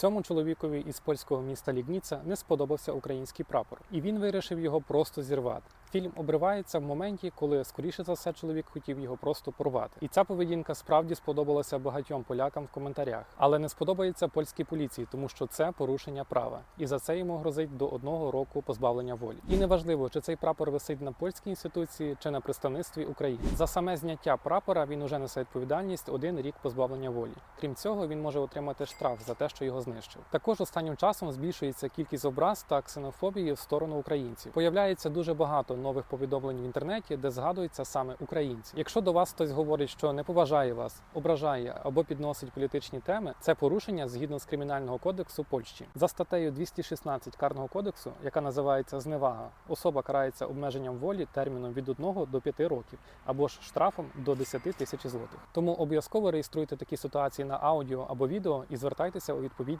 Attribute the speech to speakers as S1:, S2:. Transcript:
S1: Цьому чоловікові із польського міста Лігніца не сподобався український прапор, і він вирішив його просто зірвати. Фільм обривається в моменті, коли скоріше за все чоловік хотів його просто порвати. І ця поведінка справді сподобалася багатьом полякам в коментарях, але не сподобається польській поліції, тому що це порушення права, і за це йому грозить до одного року позбавлення волі. І неважливо, чи цей прапор висить на польській інституції чи на представництві України. За саме зняття прапора він уже несе відповідальність один рік позбавлення волі. Крім цього, він може отримати штраф за те, що його знищив. Також останнім часом збільшується кількість образ та ксенофобії в сторону українців. Появляється дуже багато нових повідомлень в інтернеті, де згадуються саме українці. Якщо до вас хтось говорить, що не поважає вас, ображає або підносить політичні теми, це порушення згідно з кримінального кодексу Польщі. За статтею 216 карного кодексу, яка називається зневага, особа карається обмеженням волі терміном від 1 до 5 років або ж штрафом до 10 тисяч злотих. Тому обов'язково реєструйте такі ситуації на аудіо або відео і звертайтеся у відповідь.